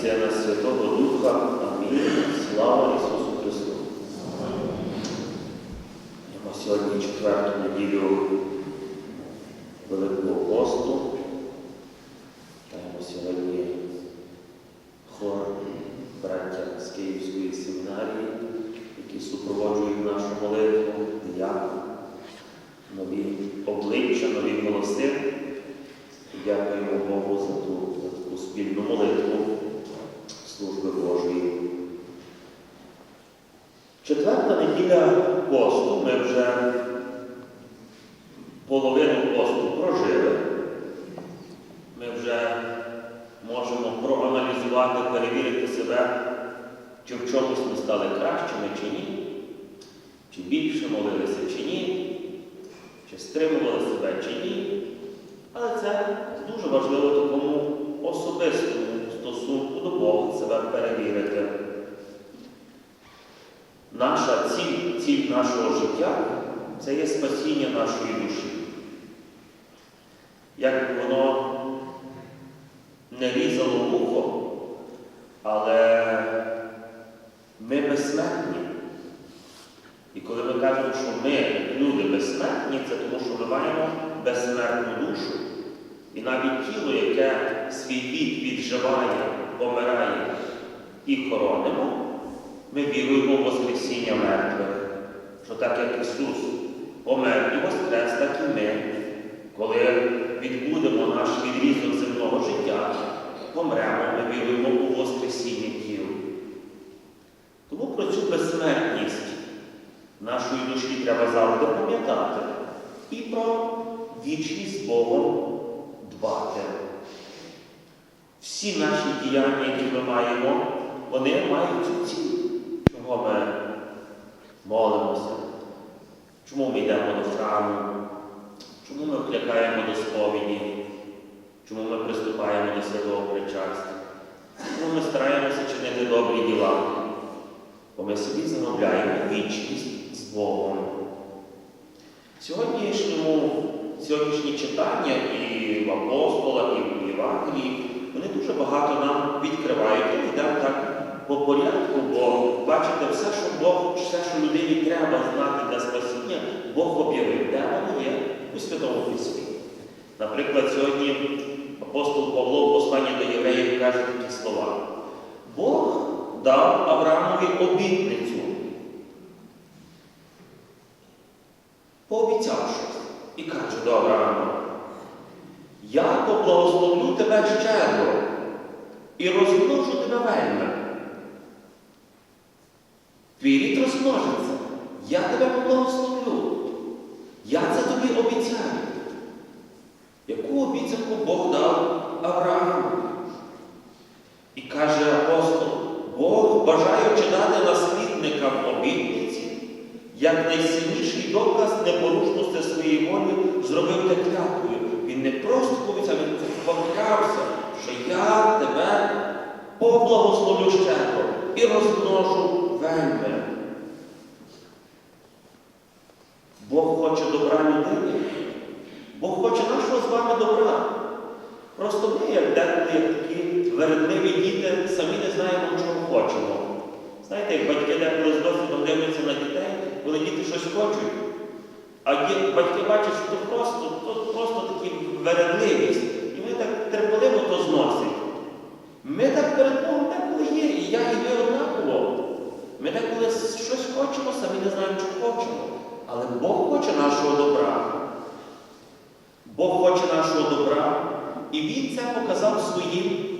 Сина, Святого Духа. Амінь. Слава Ісусу Христу. Маємо сьогодні четверту неділю Великого посту. Маємо сьогодні хор браття з Київської семінарії, які супроводжують нашу молитву, діякон, нові обличчя, нові голоси. Дякуємо Богу за ту, за таку спільну молитву неділя посту. Ми вже половину посту прожили. Ми вже можемо проаналізувати, перевірити себе, чи в чомусь ми стали кращими, чи ні, чи більше молилися, чи ні, чи стримували себе, чи ні. Але це дуже важливо такому особистому стосунку до Бога себе перевірити. Наша ціль, ціль нашого життя це є спасіння нашої душі. Як воно не різало вухо, але ми безсмертні. І коли ми кажемо, що ми, люди, безсмертні, це тому, що ми маємо безсмертну душу. І навіть тіло, яке свій вік відживає, помирає і хоронимо, ми віруємо в Воскресіння мертвих, що так як Ісус помер і воскрес, так і ми, коли відбудемо наш відрізок земного життя, помремо, ми віруємо у Воскресіння тіл. Тому про цю безсмертність нашої душі треба завжди пам'ятати і про вічність Богом дбати. Всі наші діяння, які ми маємо, вони мають цю ціль. Чого ми молимося? Чому ми йдемо до храму? Чому ми вкликаємо до сповіді? Чому ми приступаємо до святого причастя? Чому ми стараємося чинити добрі діла? Бо ми собі замовляємо вічність з Богом. Сьогоднішньому, сьогоднішні читання і в апостолах, і в Євангелії, вони дуже багато нам відкривають. Ми йдемо так по порядку, бо бачите, все, що Бог, все, що людині треба знати для спасіння, Бог об'явив, де воно є у Святому Письмі. Наприклад, сьогодні апостол Павло в посланні до євреїв каже такі слова. Бог дав Авраамові обітницю. Пообіцяв щось і каже до Авраама, я поблагословлю тебе щедро і розмножу тебе вельми. Твій рід розмножиться. Я тебе поблагословлю. Я це тобі обіцяю. Яку обіцянку Бог дав Аврааму? І каже апостол, Бог, бажаючи дати наслідникам обітниці, як найсильніший доказ непорушності своєї волі зробив те клятвою. Він не просто пообіцяв, він поклявся, що я тебе поблагословлю щедро і розмножу вельми. Бог хоче добра людини. Бог хоче нашого з вами добра. Просто ми, як деколи, як такі вередливі діти, самі не знаємо, чого хочемо. Знаєте, як батьки деколи з досвідом дивляться на дітей, коли діти щось хочуть, а ді- батьки бачать, що то просто, то просто такі вередливість. І вони так терпеливо то зносять. Ми так перед Богом деколи є, і я, і ви однаково. Ми деколи щось хочемо, самі не знаємо, чого хочемо. Але Бог хоче нашого добра. Бог хоче нашого добра, і Він це показав своїм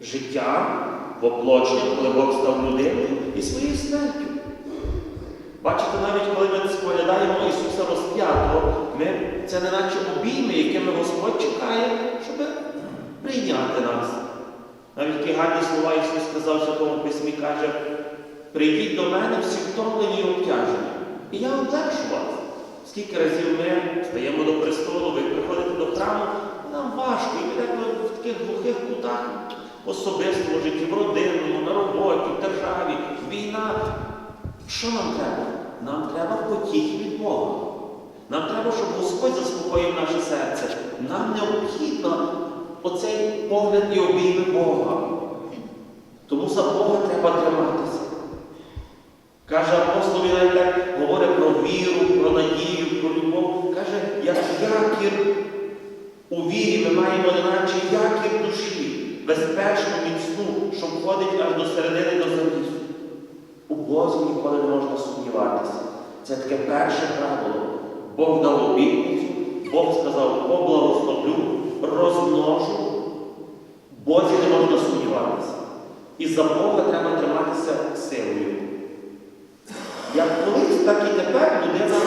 життям воплоченням, коли Бог став людиною і своєю смертю. Бачите, навіть коли ми споглядаємо Ісуса розп'ятого, ми, це не наче обійми, якими Господь чекає, щоб прийняти нас. Навіть такі гарні слова Ісус сказав в Святому Письмі, каже, прийдіть до мене всі втомлені і обтяжені, і я облегшу вас. Скільки разів ми стаємо до престолу, ви приходите до храму, нам важко, і ми так в таких глухих кутах особистому житті, в родинному, на роботі, в державі, війна. Що нам треба? Нам треба потіхи від Бога. Нам треба, щоб Господь заспокоїв наше серце. Нам необхідно оцей погляд і обійми Бога. Тому за Бога треба триматися. Каже апостол, він так говорить про віру, про надію, про любов. Каже, як якір у вірі ми маємо неначе якір душі, безпечну, міцну, що входить аж до середини до завісу. У Бозі ніколи не можна сумніватися. Це таке перше правило. Бог дав обітницю, Бог сказав, поблагословлю, розмножу. Бозі не можна сумніватися. І за Бога треба триматися силою. Як колись, так і тепер людина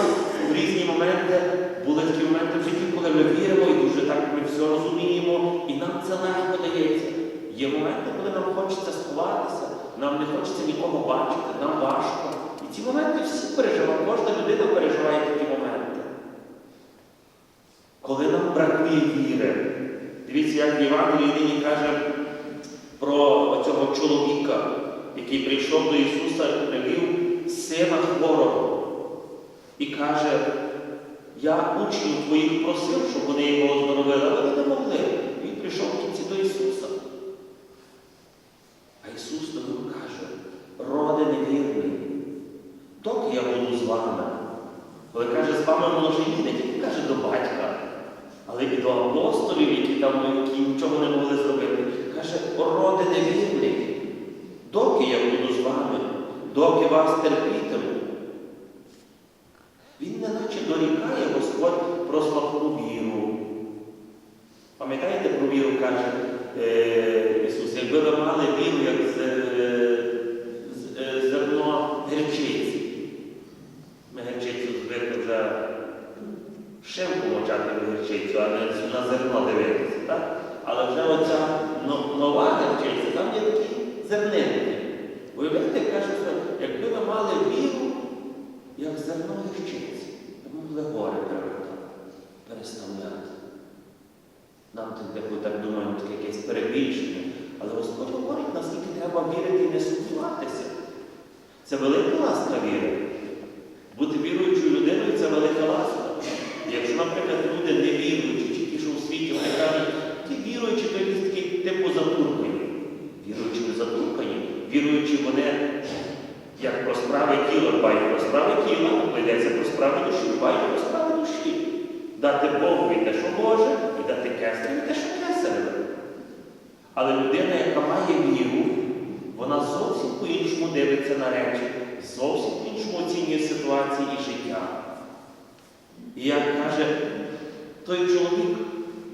в різні моменти були такі моменти в житті, коли ми віримо і дуже так ми все розуміємо, і нам це легко дається. Є моменти, коли нам хочеться сховатися, нам не хочеться нікого бачити, нам важко. І ці моменти всі переживають, кожна людина переживає такі моменти. Коли нам бракує віри, дивіться, як Євангелії нині каже про цього чоловіка, який прийшов до Ісуса і привів сина хворого. І каже, я учнів твоїх просив, щоб вони його оздоровили, але вони не могли. Він прийшов в кінці до Ісуса. А Ісус до нього каже, роде невірний, вами. Коли каже, з вами може не тільки каже до батька, але і до апостолів, які там які нічого не могли зробити. Каже, роде невірний, доки я буду з вами, доки вас терпітиму. Він неначе дорікає Господь про слабку віру. Пам'ятаєте про віру, каже е, Ісус, якби ви мали віру, як з, е, з- е, зерно гірчиці. Ми гірчицю звикли вже шимку мочати в гірчицю, а не на зерно дивитися. Так? Але вже оця нова гірчиця, там є такі зернинки. Уявляєте, каже, що якби ви мали віру, як зерно гірчиці, ви могли гори перевертати, переставляти. Нам тут деколи так думаємо, таке якесь перебільшення. Але Господь говорить, наскільки треба вірити і не сумніватися. Це велика ласка віри. Бути віруючою людиною це велика ласка. І Якщо, наприклад, люди не віруючі, чи ті, що у світі, вони кажуть, ті віруючі, то якісь такі типу затуркані. Віруючі не затуркані. Віруючі вони, як про справи тіла, дбають про справи тіла, коли йдеться про справи душі, дбають про справи душі. Дати Богу і дати кесарю те, що кесареве. Але людина, яка має віру, вона зовсім по-іншому дивиться на речі, зовсім по-іншому оцінює ситуації і життя. І як каже той чоловік,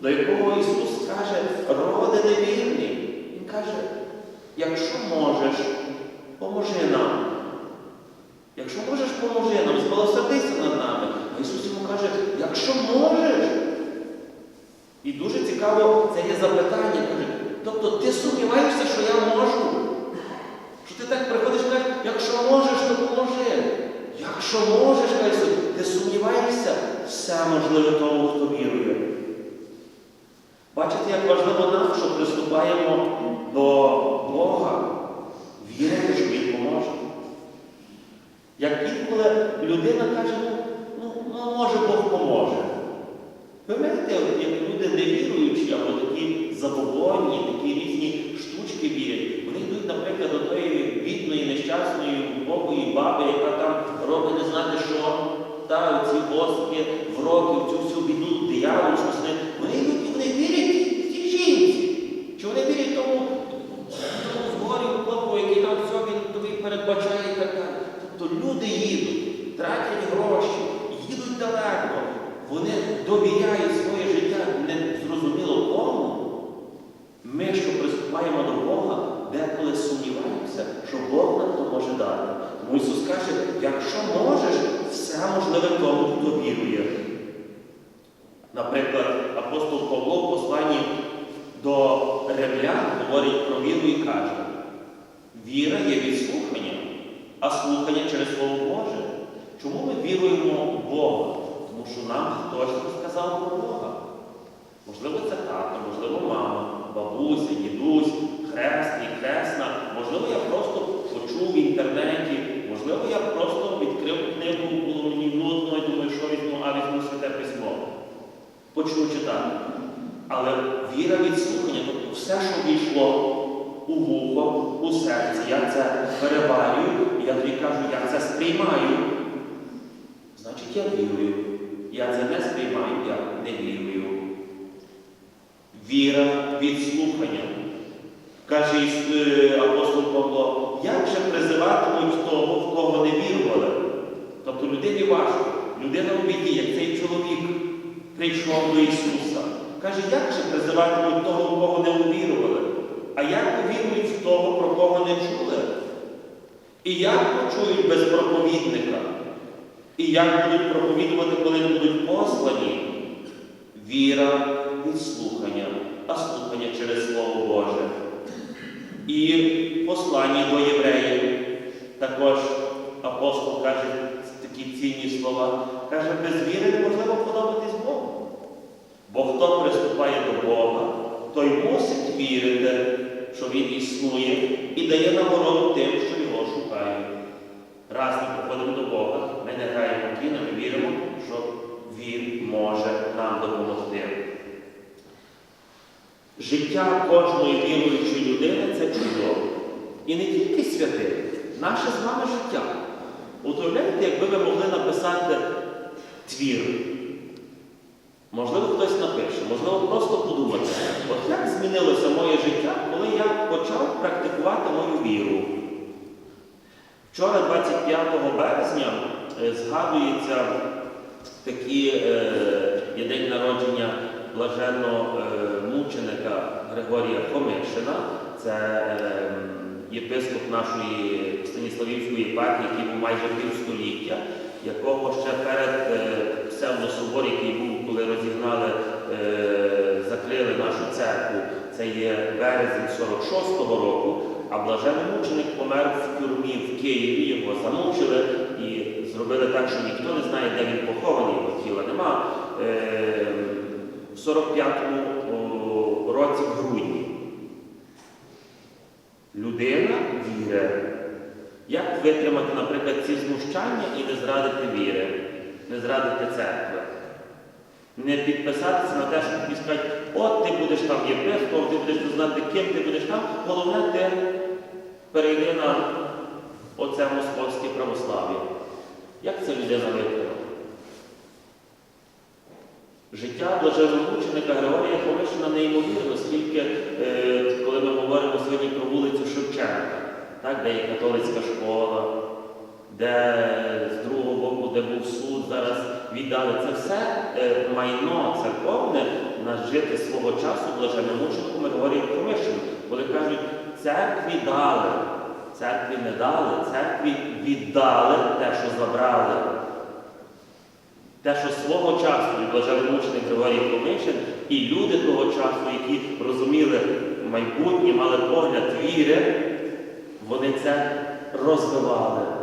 до якого Ісус каже, роде невірний, Він каже, якщо можеш, поможи нам. Якщо можеш, поможи нам, збалосердися над нами. А Ісус йому каже, якщо можеш. Цікаво, це є запитання. Тобто ти сумніваєшся, що я можу? Що ти так приходиш і кажеш, якщо можеш, то поможи. Якщо можеш, каже Ісус, ти сумніваєшся, все можливе тому, хто вірує. Бачите, як важливо нам, що приступаємо до Бога, вірити, що Він поможе. Як інколи людина каже, ну, ну, ну може Бог поможе. Ви знаєте, от як люди або такі забобонні, такі різні штучки вірять, вони йдуть, наприклад, до тої бідної, нещасної, убогої баби, яка там робить не знати що, та ці оски, вроки, цю всю біду, диявольську, вони йдуть і вони вірять цій жінці. Чи вони вірять тому, тому згорі хлопу, який там все він тобі передбачає і так далі. Тобто люди їдуть, тратять гроші, їдуть далеко. Вони довіряють своє життя незрозуміло кому. Ми, що приступаємо до Бога, деколи сумніваємося, що Бог нам то може дати. Тому Ісус каже, якщо можеш, все можливе тому, хто вірує. Наприклад, апостол Павло в посланні до римлян говорить про віру і каже, віра є від слухання, а слухання через Слово Боже. Чому ми віруємо в Бога? Тому що нам хтось розказав про Бога. Можливо, це тато, можливо, мама, бабуся, дідусь, хресний, хресна. Можливо, я просто почув в інтернеті, можливо, я просто відкрив книгу, було мені нудно і думаю, що візьму, а візьму святе письмо. Почну читати. Але віра від слухання, тобто все, що війшло у вухо, у серці, я це переварюю, я тобі кажу, я це сприймаю. Значить, я вірую. Я це не сприймаю, я не вірую. Віра від слухання. Каже е, апостол Павло, як же призиватимуть того, в кого не вірували? Тобто людині важко, людина у біді, як цей чоловік прийшов до Ісуса. Каже, як же призиватимуть того, в кого не увірували? А як повірують в того, про кого не чули? І як почують без проповідника? І як будуть проповідувати, коли не будуть послані? Віра від слухання, а слухання через Слово Боже. І в посланні до євреїв також апостол каже такі цінні слова. Каже, без віри неможливо подобатись Богу. Бо хто приступає до Бога, той мусить що Він існує і дає нагороду тим, що його шукають. Раз ми приходимо до Бога, ми не граємо кіно, ми віримо, що Він може нам допомогти. Життя кожної віруючої людини це чудово. І не тільки святих, наше з вами життя. Уявляєте, якби ви могли написати твір. Можливо, хтось напише, можливо, просто змінилося моє життя, коли я почав практикувати мою віру. Вчора, 25 березня, е, згадується такі е, є день народження блаженного е, мученика Григорія Хомишина. Це єпископ нашої Станіславівської єпархії, який був майже півстоліття, якого ще перед псевдособор, який був, це є березень 46-го року, а блажений мученик помер в тюрмі в Києві, його замучили і зробили так, що ніхто не знає, де він похований, його тіла нема. Е, в 45-му році в грудні. Людина вірить. Як витримати, наприклад, ці знущання і не зрадити віри, не зрадити церкви? Не підписатися на те, що тобі скажуть, от ти будеш там єпископом, ти будеш знати, ким ти будеш там. Головне, ти перейди на оце московське православ'я. Як ця людина витримала? Життя блаженномученика Григорія Хомишина неймовірно, оскільки, е, коли ми говоримо сьогодні про вулицю Шевченка, так, де є католицька школа, де де був суд, зараз віддали це все е, майно церковне на жити свого часу блаженномученику Григорію Хомишину. Коли кажуть, церкві дали, церкві не дали, церкві віддали те, що забрали. Те, що свого часу і блаженномучений Григорій Комишин, і люди того часу, які розуміли майбутнє, мали погляд віри, вони це розвивали.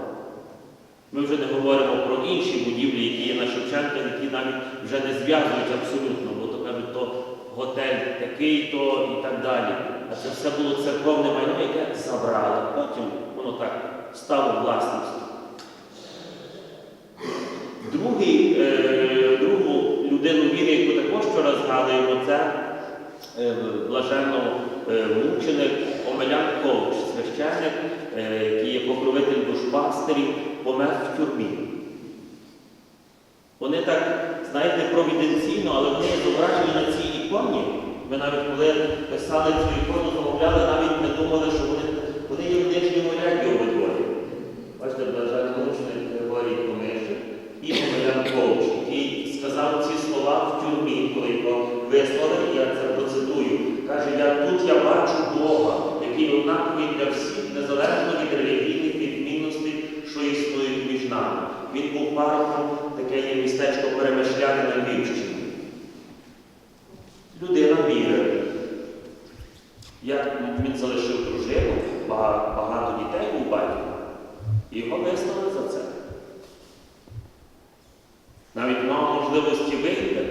Ми вже не говоримо про інші будівлі, які є на Шевченка, які навіть вже не зв'язують абсолютно, бо то кажуть, то готель такий-то і так далі. А це все було церковне майно, яке забрали. Потім воно так стало власністю. Другий, е, другу людину віри, яку також вчора згадуємо, це е, блаженно е, мученик Омелян Ковч, священник, е, який є покровитель душпастерів, помер в тюрмі. Вони так, знаєте, провіденційно, але вони зображені на цій іконі. Ми навіть коли писали цю ікону, замовляли, навіть не думали, що вони, вони є в нижньому ряді обидвоє. Бачите, мученик Григорій Комишин і Омелян Ковч, який сказав ці слова в тюрмі, коли його вислали, і я це процитую. Каже, я тут я бачу Бога, який однаковий для всіх, незалежно від релігійних відмінностей, що існують між нами. Він був парохом, є містечко Перемишляне на Львівщині. Людина вірить. Як він залишив дружину, ба- багато дітей у батька. І його визнали за це. Навіть мав можливості вийти,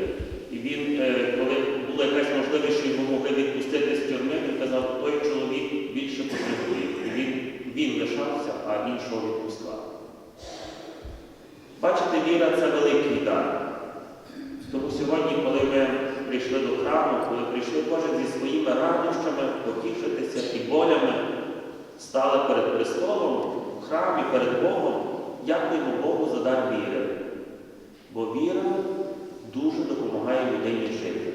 і він, е, коли була якась можливість, що його могли відпустити з тюрми, він казав, той чоловік більше потребує. І він, він лишався, а іншого відпускав. Бачите, віра це великий дар. Тому сьогодні, коли ми прийшли до храму, коли прийшли кожен зі своїми радощами, потішитися і болями, стали перед престолом в храмі, перед Богом, дякуємо Богу за дар віри. Бо віра дуже допомагає людині жити.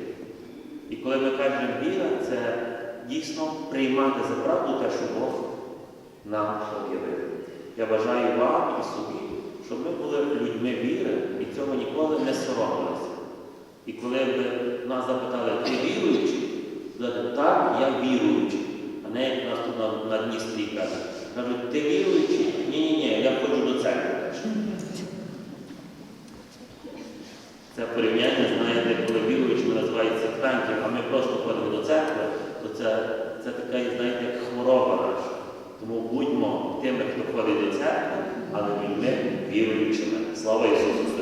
І коли ми кажемо віра, це дійсно приймати за правду те, що Бог нам об'явив. Я бажаю вам і собі, щоб ми були людьми віри і цього ніколи не соромилися. І коли б нас запитали, ти віруючий? Так, я віруючий. Не як нас тут на, на Дністрі кажуть. Кажуть, ти віруючий? Ні, ні, ні, я ходжу до церкви. Це порівняння, знаєте, коли віруючими називають сектантів, а ми просто ходимо до церкви, то це, це така, знаєте, як хвороба наша. Тому будьмо тими, хто ходить до церкви, але людьми віруючими. Слава Ісусу!